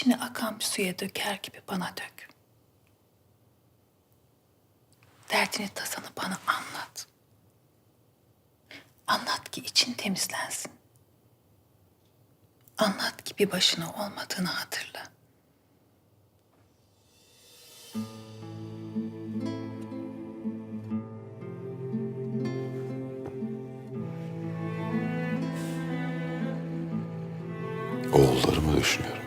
içine akan bir suya döker gibi bana dök. Derdini tasanı bana anlat. Anlat ki için temizlensin. Anlat ki bir başına olmadığını hatırla. Oğullarımı düşünüyorum.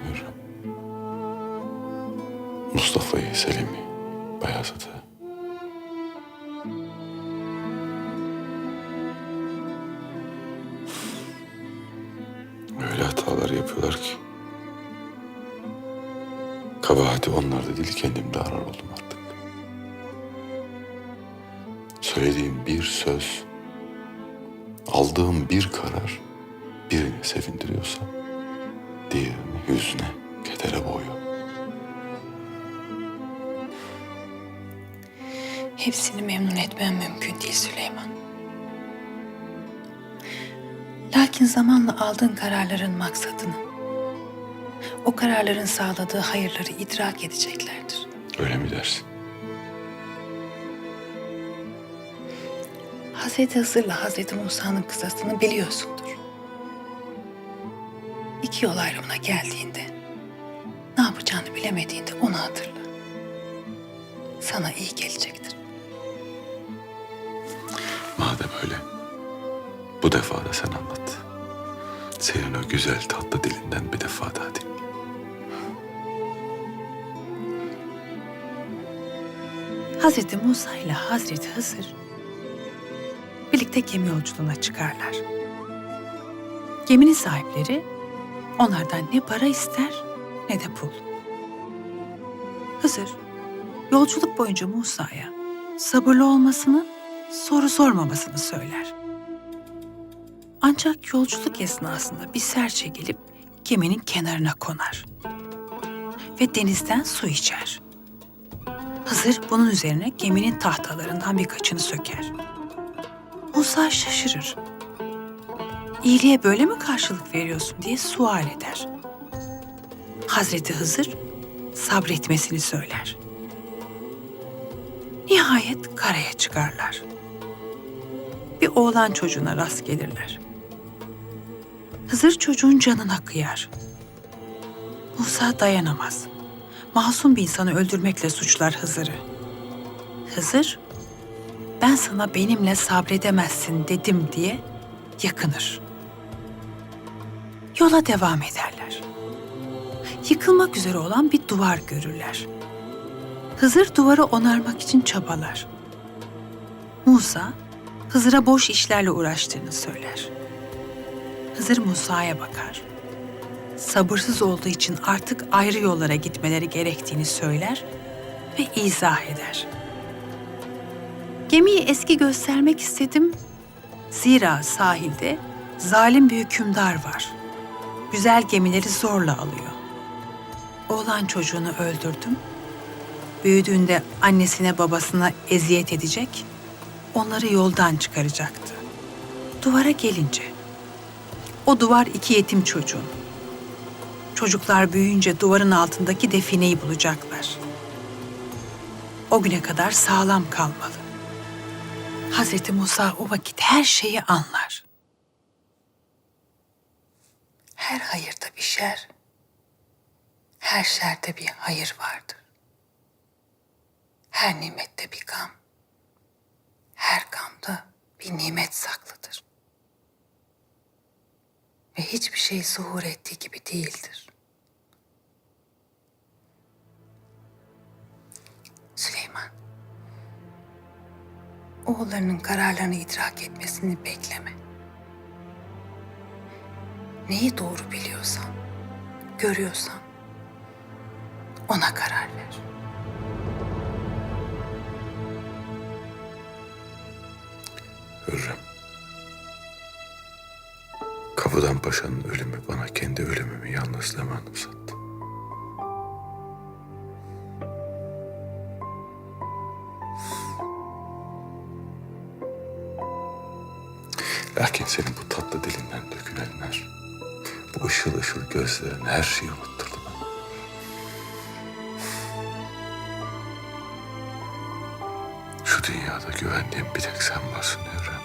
Mustafa'yı, Selim'i, Bayezid'i. Öyle hatalar yapıyorlar ki. Kabahati onlarda değil kendimde arar oldum artık. Söylediğim bir söz, aldığım bir karar birini sevindiriyorsa diğerini hüzne, kedere boğuyor. Hepsini memnun etmem mümkün değil Süleyman. Lakin zamanla aldığın kararların maksadını, o kararların sağladığı hayırları idrak edeceklerdir. Öyle mi dersin? Hazreti Hızır'la Hazreti Musa'nın kısasını biliyorsundur. İki yol ayrımına geldiğinde, ne yapacağını bilemediğinde onu hatırla. Sana iyi gelecektir. Madem öyle, bu defa da sen anlat. Senin o güzel tatlı dilinden bir defa daha dinle. Hazreti Musa ile Hazreti Hızır birlikte gemi yolculuğuna çıkarlar. Geminin sahipleri onlardan ne para ister ne de pul. Hızır yolculuk boyunca Musa'ya sabırlı olmasını, soru sormamasını söyler. Ancak yolculuk esnasında bir serçe gelip geminin kenarına konar ve denizden su içer. Hızır bunun üzerine geminin tahtalarından birkaçını söker. Musa şaşırır. İyiliğe böyle mi karşılık veriyorsun diye sual eder. Hazreti Hızır sabretmesini söyler. Nihayet karaya çıkarlar. Oğlan çocuğuna rast gelirler. Hızır çocuğun canına kıyar. Musa dayanamaz masum bir insanı öldürmekle suçlar Hızır'ı. Hızır, ben sana benimle sabredemezsin dedim diye yakınır. Yola devam ederler. Yıkılmak üzere olan bir duvar görürler. Hızır duvarı onarmak için çabalar. Musa, Hızır'a boş işlerle uğraştığını söyler. Hızır Musa'ya bakar sabırsız olduğu için artık ayrı yollara gitmeleri gerektiğini söyler ve izah eder. Gemiyi eski göstermek istedim. Zira sahilde zalim bir hükümdar var. Güzel gemileri zorla alıyor. Oğlan çocuğunu öldürdüm. Büyüdüğünde annesine babasına eziyet edecek, onları yoldan çıkaracaktı. Duvara gelince, o duvar iki yetim çocuğun. Çocuklar büyüyünce duvarın altındaki defineyi bulacaklar. O güne kadar sağlam kalmalı. Hazreti Musa o vakit her şeyi anlar. Her hayırda bir şer, her şerde bir hayır vardır. Her nimette bir gam, her gamda bir nimet saklıdır. Ve hiçbir şey zuhur ettiği gibi değildir. Süleyman, oğullarının kararlarını idrak etmesini bekleme. Neyi doğru biliyorsan, görüyorsan ona karar ver. Hürrem. Kapıdan Paşa'nın ölümü bana kendi ölümümü yalnızlığımı anımsattı. Lakin senin bu tatlı dilinden dökülenler, bu ışıl ışıl gözlerin her şeyi unutturdu Şu dünyada güvendiğim bir tek sen varsın Hürrem.